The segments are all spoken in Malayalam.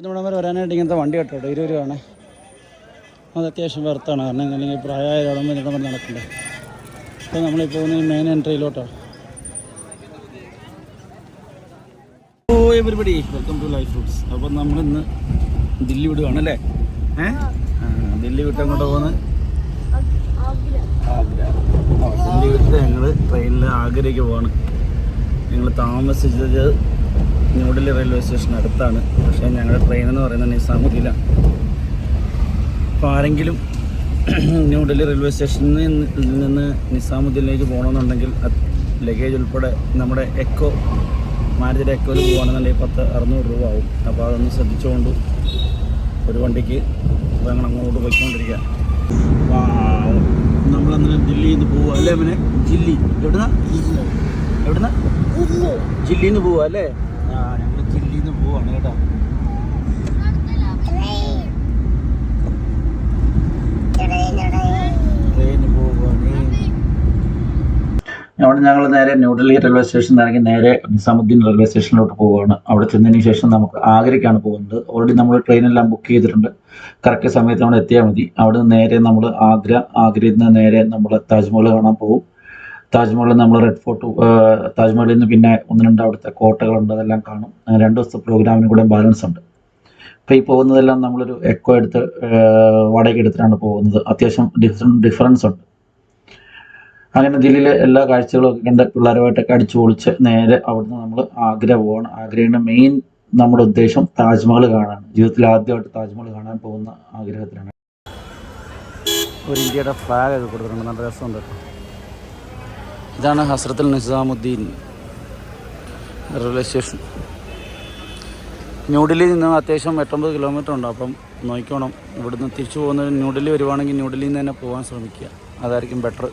ഇവിടുന്ന് ഇവിടം വരെ വരാനായിട്ട് ഇങ്ങനത്തെ വണ്ടി കേട്ടോ ഇരുപത് രൂപയാണ്. അത് അത്യാവശ്യം വെറുത്താണ് കാരണം അല്ലെങ്കിൽ പ്രായമായ വരെ ഇടം വരെ നടക്കണ്ടേ? അപ്പോൾ നമ്മളിപ്പോൾ പോകുന്നത് main oh everybody welcome to life foods അപ്പം നമ്മളിന്ന് ദില്ലി വിടുകയാണ് അല്ലേ ഏഹ് ദില്ലി വിട്ട് അങ്ങോട്ട് പോകുന്നത് ആഗ്ര. ഞങ്ങൾ ട്രെയിനിൽ ആഗ്രയ്ക്ക് പോവാണ്. ഞങ്ങൾ താമസിച്ചത് ന്യൂഡൽഹി റെയിൽവേ സ്റ്റേഷൻ അടുത്താണ്. പക്ഷേ ഞങ്ങളുടെ ട്രെയിൻ എന്ന് പറയുന്നത് നിസാമുദ്ദീല അപ്പോൾ ആരെങ്കിലും ന്യൂഡൽഹി റെയിൽവേ സ്റ്റേഷനിൽ നിന്ന് നിസാമുദ്ദീനിലേക്ക് പോകണമെന്നുണ്ടെങ്കിൽ ലഗേജ് ഉൾപ്പെടെ നമ്മുടെ എക്കോ മാരുതിയുടെ എക്കോയിൽ പോകുകയാണെന്നുണ്ടെങ്കിൽ പത്ത് അറുന്നൂറ് രൂപ ആവും. അപ്പോൾ അതൊന്ന് ശ്രദ്ധിച്ചുകൊണ്ട് ഒരു വണ്ടിക്ക് ഞങ്ങൾ അങ്ങോട്ട് പോയിക്കൊണ്ടിരിക്കുക. നമ്മളന്ന് ദില്ലിയിൽ നിന്ന് പോവുക അല്ലേ അവനെ ജില്ലി എവിടുന്ന? എവിടുന്ന? ജില്ലിയിൽ നിന്ന് പോവുക അല്ലേ? കേട്ടോ. അവിടെ ഞങ്ങൾ നേരെ ന്യൂഡൽഹി റെയിൽവേ സ്റ്റേഷൻ ഇറങ്ങി നേരെ നിസാമുദ്ദീൻ റെയിൽവേ സ്റ്റേഷനിലോട്ട് പോവുകയാണ് അവിടെ ചെന്നതിന് ശേഷം നമുക്ക് ആഗ്രയ്ക്കാണ് പോകുന്നത്. ഓൾറെഡി നമ്മൾ ട്രെയിനെല്ലാം ബുക്ക് ചെയ്തിട്ടുണ്ട്. കറക്റ്റ് സമയത്ത് നമ്മൾ എത്തിയാൽ മതി. അവിടെ നിന്ന് നേരെ നമ്മൾ ആഗ്ര ആഗ്രയിൽ നിന്ന് നേരെ നമ്മൾ താജ്മഹൽ കാണാൻ പോകും. താജ്മഹലിൽ നമ്മൾ റെഡ് ഫോർട്ട് താജ്മഹലിൽ നിന്ന് പിന്നെ ഒന്ന് രണ്ട് അവിടുത്തെ കോട്ടകളുണ്ട് അതെല്ലാം കാണും. രണ്ട് ദിവസത്തെ പ്രോഗ്രാമിന് കൂടെ ബാലൻസ് ഉണ്ട്. അപ്പോൾ ഈ പോകുന്നതെല്ലാം നമ്മളൊരു എക്കോ എടുത്ത് വാടക എടുത്തിട്ടാണ് പോകുന്നത്. അത്യാവശ്യം ഡിഫറൻ ഡിഫറൻസ് ഉണ്ട്. അങ്ങനെ ദില്ലിയിലെ എല്ലാ കാഴ്ചകളും ഒക്കെ കണ്ട് പിള്ളേരുമായിട്ടൊക്കെ അടിച്ചു പൊളിച്ച് നേരെ അവിടുന്ന് നമ്മൾ ആഗ്ര പോവാണ്. ആഗ്രയുടെ മെയിൻ നമ്മുടെ ഉദ്ദേശം താജ്മഹൽ കാണാൻ. ജീവിതത്തിൽ ആദ്യമായിട്ട് താജ്മഹൽ കാണാൻ പോകുന്ന ആഗ്രഹത്തിലാണ് ഒരു ഇന്ത്യയുടെ ഫ്ലാഗ് ഒക്കെ കൊടുത്തിട്ടുണ്ട്. നല്ല രസമുണ്ട്. കേട്ടോ. ഇതാണ് ഹസ്രത്തുൽ നിസാമുദ്ദീൻ റെയിൽവേ സ്റ്റേഷൻ ന്യൂഡൽഹിയിൽ നിന്ന് അത്യാവശ്യം എട്ടൊമ്പത് കിലോമീറ്റർ ഉണ്ട്. അപ്പം നോക്കിക്കോണം. ഇവിടുന്ന് തിരിച്ചു പോകുന്നത് ന്യൂഡൽഹി വരുവാണെങ്കിൽ ന്യൂഡൽഹിയിൽ നിന്ന് തന്നെ പോകാൻ ശ്രമിക്കുക. അതായിരിക്കും ബെറ്റർ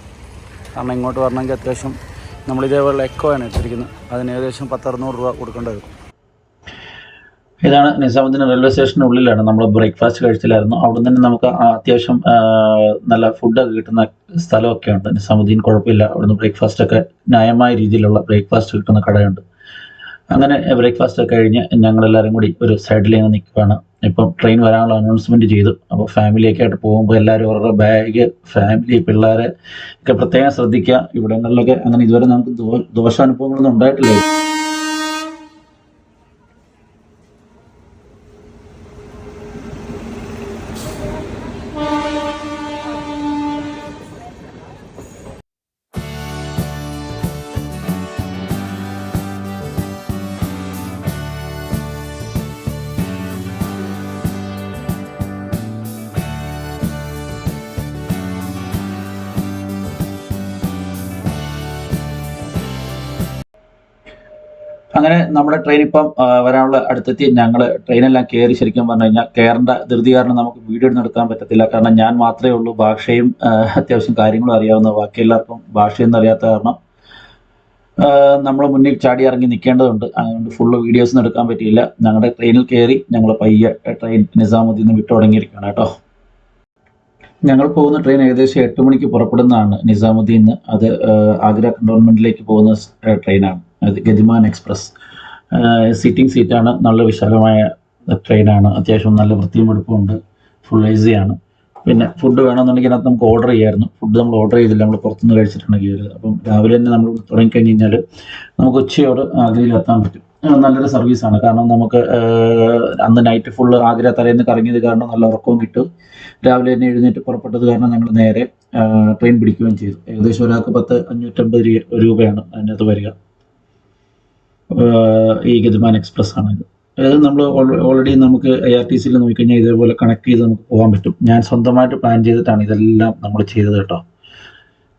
കാരണം ഇങ്ങോട്ട് വരണമെങ്കിൽ അത്യാവശ്യം നമ്മളിതേപോലെ എക്കോ ആണ് ഇട്ടിരിക്കുന്നത്. അതിന് ഏകദേശം പത്തറുന്നൂറ് രൂപ കൊടുക്കേണ്ടി വരും. ഇതാണ് നിസാമുദ്ദീൻ റെയിൽവേ സ്റ്റേഷനുള്ളിലാണ് നമ്മൾ ബ്രേക്ക്ഫാസ്റ്റ് കഴിച്ചില്ലായിരുന്നു. അവിടെ നിന്ന് നമുക്ക് അത്യാവശ്യം നല്ല ഫുഡൊക്കെ കിട്ടുന്ന സ്ഥലമൊക്കെ ഉണ്ട്. നിസാമുദ്ദീൻ കുഴപ്പമില്ല. അവിടുന്ന് ബ്രേക്ക്ഫാസ്റ്റ് ഒക്കെ ന്യായമായ രീതിയിലുള്ള ബ്രേക്ക്ഫാസ്റ്റ് കിട്ടുന്ന കടയുണ്ട്. അങ്ങനെ ബ്രേക്ക്ഫാസ്റ്റ് ഒക്കെ കഴിഞ്ഞ് ഞങ്ങളെല്ലാവരും കൂടി ഒരു ഇങ്ങനെ നിൽക്കുകയാണ് ഇപ്പം ട്രെയിൻ വരാനുള്ള അനൗൺസ്മെന്റ് ചെയ്തു. അപ്പോൾ ഫാമിലിയൊക്കെ ആയിട്ട് പോകുമ്പോൾ എല്ലാവരും അവരുടെ ബാഗ് ഫാമിലി പിള്ളേരെ ഒക്കെ പ്രത്യേകം ശ്രദ്ധിക്കുക. ഇവിടങ്ങളിലൊക്കെ അങ്ങനെ ഇതുവരെ നമുക്ക് ദോ- ദോഷാനുഭവങ്ങളൊന്നും ഉണ്ടായിട്ടില്ല. അങ്ങനെ നമ്മുടെ ട്രെയിൻ ഇപ്പം വരാനുള്ള അടുത്തെത്തി. ഞങ്ങൾ ട്രെയിനെല്ലാം കയറി ശരിക്കും പറഞ്ഞു കഴിഞ്ഞാൽ കയറേണ്ട ധൃതി കാരണം നമുക്ക് വീഡിയോ ഒന്നും എടുക്കാൻ പറ്റത്തില്ല. കാരണം ഞാൻ മാത്രമേ ഉള്ളൂ ഭാഷയും അത്യാവശ്യം കാര്യങ്ങളും അറിയാവുന്ന ബാക്കി എല്ലാവർക്കും ഭാഷയൊന്നും അറിയാത്ത കാരണം നമ്മൾ മുന്നിൽ ചാടി ഇറങ്ങി നിൽക്കേണ്ടതുണ്ട് അതുകൊണ്ട് ഫുള്ള് വീഡിയോസ് ഒന്നും എടുക്കാൻ പറ്റിയില്ല. ഞങ്ങളുടെ ട്രെയിനിൽ കയറി ഞങ്ങൾ പയ്യെ ട്രെയിൻ നിസാമുദ്ദീൻ നിന്ന് വിട്ടു തുടങ്ങിയിരിക്കുകയാണ് കേട്ടോ. ഞങ്ങൾ പോകുന്ന ട്രെയിൻ ഏകദേശം എട്ട് മണിക്ക് പുറപ്പെടുന്നതാണ് നിസാമുദ്ദീൻ അത് ആഗ്ര കണ്ടോൺമെന്റിലേക്ക് പോകുന്ന ട്രെയിനാണ് അത് ഗതിമാൻ എക്സ്പ്രസ്. സീറ്റിംഗ് സീറ്റാണ് നല്ല വിശാലമായ ട്രെയിനാണ് അത്യാവശ്യം നല്ല വൃത്തിയും എടുപ്പുമുണ്ട് ഫുൾ എ ആണ്. പിന്നെ ഫുഡ് വേണമെന്നുണ്ടെങ്കിൽ അതിനകത്ത് നമുക്ക് ഓർഡർ ചെയ്യായിരുന്നു. ഫുഡ് നമ്മൾ ഓർഡർ ചെയ്തില്ല. നമ്മൾ പുറത്തുനിന്ന് കഴിച്ചിട്ടാണ് കയറിയത് അപ്പം രാവിലെ തന്നെ നമ്മൾ തുടങ്ങിക്കഴിഞ്ഞ് കഴിഞ്ഞാൽ നമുക്ക് ഉച്ചയോട് ആഗ്രയിൽ എത്താൻ പറ്റും. നല്ലൊരു സർവീസാണ് കാരണം നമുക്ക് അന്ന് നൈറ്റ് ഫുള്ള് ആഗ്ര തലേന്ന് കറങ്ങിയത് കാരണം നല്ല ഉറക്കവും കിട്ടും. രാവിലെ തന്നെ എഴുന്നേറ്റ് പുറപ്പെട്ടത് കാരണം ഞങ്ങൾ നേരെ ട്രെയിൻ പിടിക്കുകയും ചെയ്തു. ഏകദേശം ഒരാൾക്ക് പത്ത് അഞ്ഞൂറ്റമ്പത് രൂപയാണ് അതിനകത്ത് വരിക. ഈ ഗതിമാൻ എക്സ്പ്രസ് ആണ് ഇത് അതായത് നമ്മൾ ഓൾറെഡി നമുക്ക് ഐ ആർ ടി സിയിൽ നോക്കിക്കഴിഞ്ഞാൽ ഇതേപോലെ കണക്ട് ചെയ്ത് നമുക്ക് പോകാൻ പറ്റും. ഞാൻ സ്വന്തമായിട്ട് പ്ലാൻ ചെയ്തിട്ടാണ് ഇതെല്ലാം നമ്മൾ ചെയ്തത് കേട്ടോ.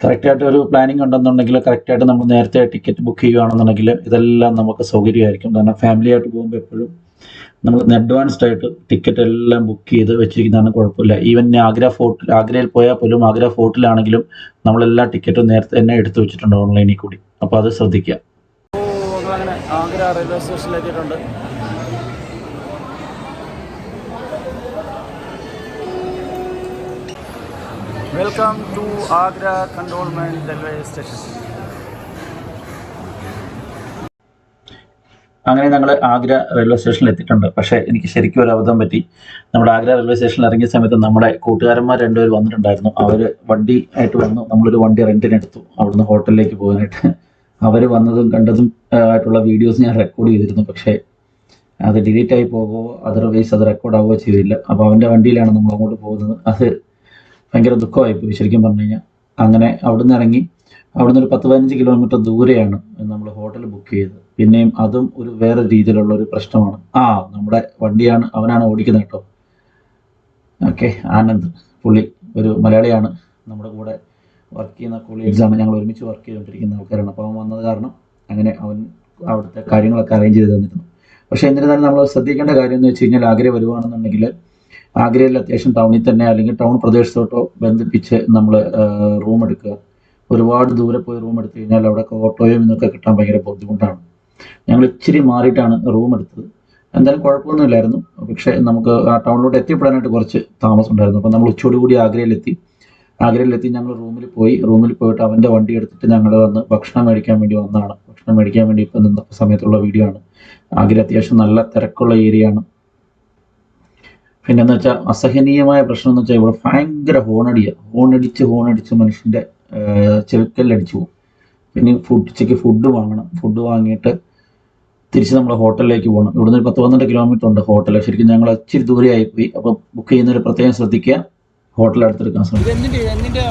കറക്റ്റായിട്ട് ഒരു പ്ലാനിങ് ഉണ്ടെന്നുണ്ടെങ്കിൽ കറക്റ്റായിട്ട് നമ്മൾ നേരത്തെ ടിക്കറ്റ് ബുക്ക് ചെയ്യുകയാണെന്നുണ്ടെങ്കിൽ ഇതെല്ലാം നമുക്ക് സൗകര്യമായിരിക്കും. കാരണം ഫാമിലി ആയിട്ട് പോകുമ്പോൾ എപ്പോഴും നമ്മൾ അഡ്വാൻസ്ഡ് ആയിട്ട് ടിക്കറ്റ് എല്ലാം ബുക്ക് ചെയ്ത് വെച്ചിരിക്കുന്നതാണ് കുഴപ്പമില്ല. ഈവൻ ആഗ്ര ഫോർട്ടിൽ ആഗ്രയിൽ പോയാൽ പോലും ആഗ്ര ഫോർട്ടിലാണെങ്കിലും നമ്മളെല്ലാ ടിക്കറ്റും നേരത്തെ തന്നെ എടുത്തു വെച്ചിട്ടുണ്ട് ഓൺലൈനിൽ കൂടി. അപ്പോൾ അത് ശ്രദ്ധിക്കുക ആഗ്ര റെയിൽവേ സ്റ്റേഷനിൽ എത്തിയിട്ടുണ്ട്. Welcome to Agra cantonment railway station അങ്ങനെ ഞങ്ങൾ ആഗ്ര റെയിൽവേ സ്റ്റേഷനിൽ എത്തിയിട്ടുണ്ട്. പക്ഷേ എനിക്ക് ശരിക്കും ഒരു അബദ്ധം പറ്റി. നമ്മുടെ ആഗ്ര റെയിൽവേ സ്റ്റേഷനിൽ ഇറങ്ങിയ സമയത്ത് നമ്മുടെ കൂട്ടുകാരന്മാർ രണ്ടുപേർ വന്നിട്ടുണ്ടായിരുന്നു. അവർ വണ്ടി ആയിട്ട് വന്നു. നമ്മളൊരു വണ്ടി റെന്റിനെടുത്തു അവിടുന്ന് ഹോട്ടലിലേക്ക് പോകാനായിട്ട്. അവർ വന്നതും കണ്ടതും ആയിട്ടുള്ള വീഡിയോസ് ഞാൻ റെക്കോർഡ് ചെയ്തിരുന്നു. പക്ഷേ അത് ഡിലീറ്റ് ആയി പോകുമോ അതർവൈസ് അത് റെക്കോർഡ് ആവുകയോ ചെയ്തില്ല. അപ്പോൾ അവന്റെ വണ്ടിയിലാണ് നമ്മൾ അങ്ങോട്ട് പോകുന്നത്. അത് ഭയങ്കര ദുഃഖമായി പോയി ശരിക്കും പറഞ്ഞു കഴിഞ്ഞാൽ അങ്ങനെ അവിടുന്ന് ഇറങ്ങി അവിടുന്ന് ഒരു പത്ത് പതിനഞ്ച് കിലോമീറ്റർ ദൂരെയാണ് നമ്മൾ ഹോട്ടൽ ബുക്ക് ചെയ്തത്. പിന്നെയും അതും ഒരു വേറെ രീതിയിലുള്ള ഒരു പ്രശ്നമാണ്. ആ നമ്മുടെ വണ്ടിയാണ് അവനാണ് ഓടിക്കുന്നത് കേട്ടോ. ഓക്കെ ആനന്ദ് പുള്ളി ഒരു മലയാളിയാണ് നമ്മുടെ കൂടെ വർക്ക് ചെയ്യുന്ന കൊളീഗ്സ് ആണ് ഞങ്ങൾ ഒരുമിച്ച് വർക്ക് ചെയ്തുകൊണ്ടിരിക്കുന്ന ആൾക്കാരാണ്. അപ്പോൾ അവൻ വന്നത് കാരണം അങ്ങനെ അവൻ അവിടുത്തെ കാര്യങ്ങളൊക്കെ അറേഞ്ച് ചെയ്ത് തന്നിരുന്നു. പക്ഷേ എന്നിരുന്നാലും നമ്മൾ ശ്രദ്ധിക്കേണ്ട കാര്യം എന്ന് വെച്ച് കഴിഞ്ഞാൽ ആഗ്രഹ വരുവാണെന്നുണ്ടെങ്കിൽ ആഗ്രയിൽ അത്യാവശ്യം ടൗണിൽ തന്നെ അല്ലെങ്കിൽ ടൗൺ പ്രദേശത്തോട്ടോ ബന്ധിപ്പിച്ച് നമ്മൾ റൂം എടുക്കുക. ഒരുപാട് ദൂരെ പോയി റൂം എടുത്തു കഴിഞ്ഞാൽ അവിടെ ഓട്ടോയും ഇതൊക്കെ കിട്ടാൻ ഭയങ്കര ബുദ്ധിമുട്ടാണ്. ഞങ്ങൾ ഇച്ചിരി മാറിയിട്ടാണ് റൂം എടുത്തത്. എന്തായാലും കുഴപ്പമൊന്നുമില്ലായിരുന്നു. പക്ഷേ നമുക്ക് ആ ടൗണിലോട്ട് എത്തിപ്പെടാനായിട്ട് കുറച്ച് താമസം ഉണ്ടായിരുന്നു. അപ്പോൾ നമ്മൾ ഉച്ചയോടുകൂടി ആഗ്രയിലെത്തി ആഗ്രയിലെത്തി ഞങ്ങൾ റൂമിൽ പോയി. റൂമിൽ പോയിട്ട് അവന്റെ വണ്ടി എടുത്തിട്ട് ഞങ്ങൾ വന്ന് ഭക്ഷണം മേടിക്കാൻ വേണ്ടി വന്നതാണ്. ഭക്ഷണം മേടിക്കാൻ വേണ്ടി ഇപ്പം നിന്ന സമയത്തുള്ള വീഡിയോ ആണ്. ആഗ്ര അത്യാവശ്യം നല്ല തിരക്കുള്ള ഏരിയ ആണ്. പിന്നെന്ന് വെച്ചാൽ അസഹനീയമായ പ്രശ്നം എന്ന് വെച്ചാൽ ഇവിടെ ഭയങ്കര ഹോണടിയ. ഹോണടിച്ച് ഹോണടിച്ച് മനുഷ്യന്റെ ചെവിക്കല്ലടിച്ചു പോകും. പിന്നെ ഫുഡ് ഉച്ചയ്ക്ക് ഫുഡ് വാങ്ങണം. ഫുഡ് വാങ്ങിയിട്ട് തിരിച്ച് നമ്മൾ ഹോട്ടലിലേക്ക് പോകണം ഇവിടുന്ന് ഒരു പത്ത് പന്ത്രണ്ട് കിലോമീറ്റർ ഉണ്ട് ഹോട്ടൽ ശരിക്കും ഞങ്ങൾ ഇച്ചിരി ദൂരെ ആയിപ്പോയി അപ്പോൾ ബുക്ക് ചെയ്യുന്നവർ പ്രത്യേകം ശ്രദ്ധിക്കുക. ഹോട്ടൽ അടുത്തെടുക്കാൻ ശ്രമിക്കും.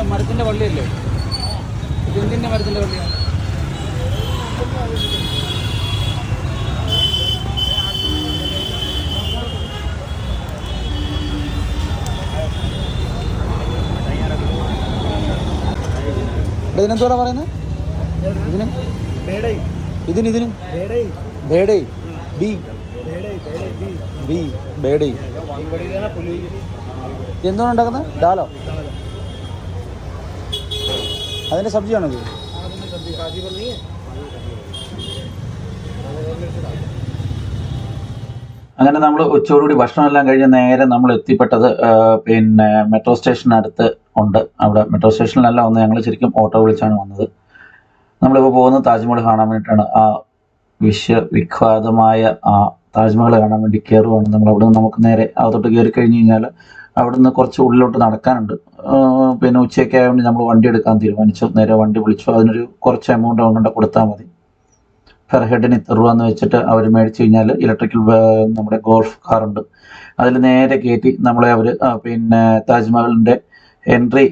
മരത്തിന്റെ വള്ളിയല്ലേ ഇത് എന്തിന്റെ മരത്തിന്റെ വള്ളിയാണ് ഇതിനെന്തോടാ പറയുന്നത് ഇതിന്? ഇതിന് ഇതിന്? Birthday B. ബി. ബേഡേ എന്താണ് ഉണ്ടാക്കുന്നത്? ഡാലോ. അതിന്റെ സബ്ജിയാണോ ഇത്? അങ്ങനെ നമ്മൾ ഉച്ചയോടുകൂടി ഭക്ഷണമെല്ലാം കഴിഞ്ഞ് നേരെ നമ്മൾ എത്തിപ്പെട്ടത് പിന്നെ മെട്രോ സ്റ്റേഷനടുത്ത് ഉണ്ട്. അവിടെ മെട്രോ സ്റ്റേഷനിലല്ല വന്ന് ഞങ്ങൾ ശരിക്കും ഓട്ടോ വിളിച്ചാണ് വന്നത്. നമ്മളിപ്പോൾ പോകുന്നത് താജ്മഹൽ കാണാൻ വേണ്ടിയിട്ടാണ്. ആ വിശ്വവിഖ്യാതമായ ആ താജ്മഹൽ കാണാൻ വേണ്ടി കയറുവാണ് നമ്മൾ അവിടെ നിന്ന് നമുക്ക് നേരെ അകത്തോട്ട് കയറി കഴിഞ്ഞ് കഴിഞ്ഞാൽ അവിടുന്ന് കുറച്ച് ഉള്ളിലോട്ട് നടക്കാനുണ്ട്. പിന്നെ ഉച്ചയൊക്കെ ആയതുകൊണ്ട് നമ്മൾ വണ്ടി എടുക്കാൻ തീരുമാനിച്ചു. നേരെ വണ്ടി വിളിച്ചു. അതിനൊരു കുറച്ച് എമൗണ്ട് അവിടെ കൊടുത്താൽ മതി. പെർ ഹെഡിന് ഇത്ര രൂപ എന്ന് വെച്ചിട്ട് അവർ മേടിച്ചു കഴിഞ്ഞാൽ ഇലക്ട്രിക്കൽ നമ്മുടെ ഗോൾഫ് കാറുണ്ട് അതിൽ നേരെ കയറ്റി നമ്മളെ അവർ പിന്നെ താജ്മഹലിന്റെ എൻട്രി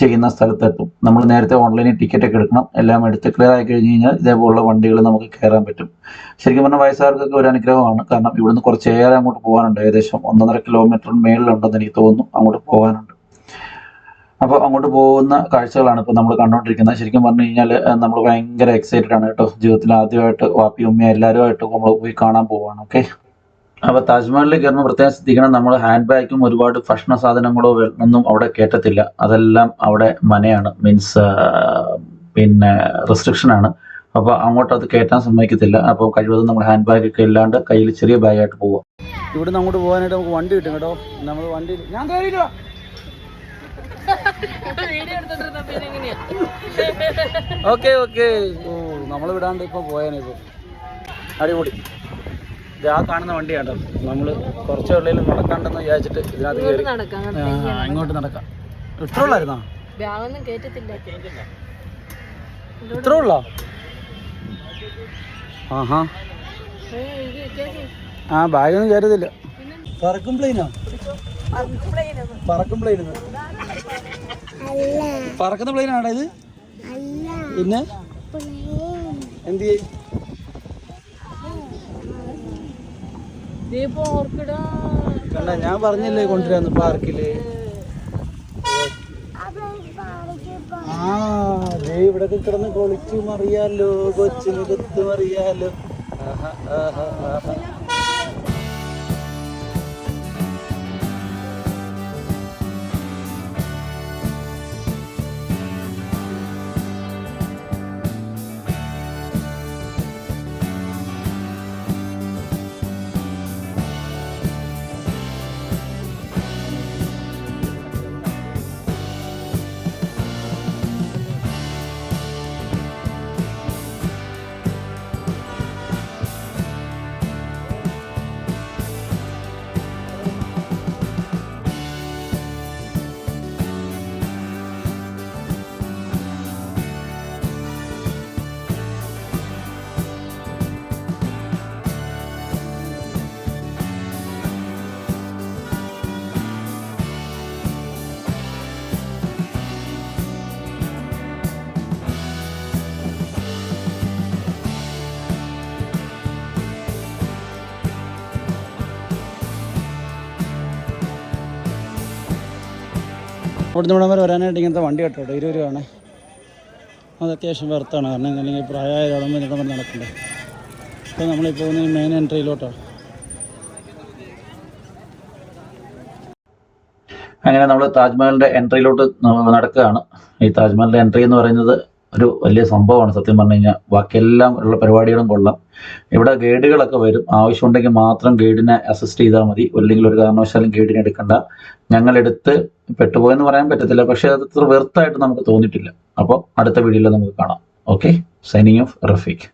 ചെയ്യുന്ന സ്ഥലത്തെത്തും. നമ്മൾ നേരത്തെ ഓൺലൈനിൽ ടിക്കറ്റ് ഒക്കെ എടുക്കണം. എല്ലാം എടുത്ത് ക്ലിയർ ആയി കഴിഞ്ഞ് കഴിഞ്ഞാൽ ഇതേപോലുള്ള വണ്ടികൾ നമുക്ക് കയറാൻ പറ്റും. ശരിക്കും പറഞ്ഞാൽ വയസ്സുകാർക്കൊക്കെ ഒരു അനുഗ്രഹമാണ്. കാരണം ഇവിടുന്ന് കുറച്ചേറെ അങ്ങോട്ട് പോകാനുണ്ട്. ഏകദേശം ഒന്നൊന്നര കിലോമീറ്ററിന് മേളിലുണ്ടെന്ന് എനിക്ക് തോന്നുന്നു. അങ്ങോട്ട് പോകാനുണ്ട്. അപ്പോൾ അങ്ങോട്ട് പോകുന്ന കാഴ്ചകളാണ് ഇപ്പോൾ നമ്മൾ കണ്ടുകൊണ്ടിരിക്കുന്നത്. ശരിക്കും പറഞ്ഞു കഴിഞ്ഞാൽ നമ്മൾ ഭയങ്കര എക്സൈറ്റഡ് ആണ് കേട്ടോ. ജീവിതത്തിൽ ആദ്യമായിട്ട് വാപ്പി ഉമ്മ എല്ലാവരുമായിട്ട് നമ്മൾ പോയി കാണാൻ പോവാണ്. ഓക്കെ? അപ്പോൾ താജ്മഹലിൽ കയറുമ്പോൾ പ്രത്യേകം ശ്രദ്ധിക്കണം. നമ്മൾ ഹാൻഡ് ബാഗും ഒരുപാട് ഭക്ഷണ സാധനങ്ങളോ ഒന്നും അവിടെ കയറ്റത്തില്ല അതെല്ലാം അവിടെ മനയാണ്. മീൻസ് പിന്നെ റെസ്ട്രിക്ഷൻ ആണ്. അപ്പോൾ അങ്ങോട്ട് അത് കയറ്റാൻ സമ്മതിക്കത്തില്ല. അപ്പോൾ കഴിവതും നമ്മൾ ഹാൻഡ് ബാഗ് ഒക്കെ ഇല്ലാണ്ട് കയ്യിൽ ചെറിയ ബാഗായിട്ട് പോവുക ഇവിടുന്ന് അങ്ങോട്ട് പോകാനായിട്ട് നമുക്ക് വണ്ടി കിട്ടും കേട്ടോ. നമ്മൾ വണ്ടി ഞാൻ കയറിയില്ല ഓക്കെ ഓക്കെ ഓ നമ്മൾ വിടാണ്ട് ഇപ്പൊ പോയാനിപ്പോ അടിപൊളി. ഇത് ആ കാണുന്ന വണ്ടിയാണ് നമ്മൾ കുറച്ച് വെള്ളയിൽ നടക്കാണ്ടെന്ന് വിചാരിച്ചിട്ട് ഇതിനകത്ത് കയറി. നടക്കാം ഇങ്ങോട്ട് നടക്കാം. ഇത്ര ഉള്ളായിരുന്നോ ഇത്ര ഉള്ളോ? ആഹാ. ആ ബാഗൊന്നും കയറത്തില്ല പറക്കും പ്ലെയിനോ? പറക്കും പ്ലെയിൻ പറക്കുന്ന പ്ലെയിനാണോ ഇത്? പിന്നെ? എന്ത് ചെയ്യും? കണ്ട ഞാൻ പറഞ്ഞില്ലേ കൊണ്ടുവരാന്ന് പാർക്കിൽ? ആ ദേ ഇവിടെ കിടന്ന് കൊളിച്ചു മറിയാലോ കൊച്ചിന് കുത്തു മറിയാലോ. ആഹാ, ആഹാ, ആഹാ. ഇവിടുന്ന് ഇവിടം വരെ വരാനായിട്ട് ഇങ്ങനത്തെ വണ്ടി കേട്ടോ ഇരുപത് രൂപയാണ്. അത് അത്യാവശ്യം വെറുത്താണ് കാരണം അല്ലെങ്കിൽ പ്രായമായ ഒരാളും ഇടം വരെ നടക്കണ്ടേ? അപ്പോൾ നമ്മളിപ്പോൾ പോകുന്ന മെയിൻ എൻട്രിയിലോട്ടാണ് അങ്ങനെ നമ്മൾ താജ്മഹലിന്റെ എൻട്രിയിലോട്ട് നടക്കുകയാണ്. ഈ താജ്മഹലിന്റെ എൻട്രി എന്ന് പറയുന്നത് ഒരു വലിയ സംഭവമാണ് സത്യം പറഞ്ഞു കഴിഞ്ഞാൽ ബാക്കിയെല്ലാം ഉള്ള പരിപാടികളും കൊള്ളാം. ഇവിടെ ഗൈഡുകളൊക്കെ വരും. ആവശ്യമുണ്ടെങ്കിൽ മാത്രം ഗൈഡിനെ അസിസ്റ്റ് ചെയ്താൽ മതി. അല്ലെങ്കിൽ ഒരു കാരണവശാലും ഗൈഡിനെ എടുക്കണ്ട. ഞങ്ങളെടുത്ത് പെട്ടുപോയെന്ന് പറയാൻ പറ്റത്തില്ല. പക്ഷെ അത് അത്ര വെർത്തായിട്ട് നമുക്ക് തോന്നിയിട്ടില്ല. അപ്പോൾ അടുത്ത വീഡിയോയിൽ നമുക്ക് കാണാം. Okay signing off Rafeeq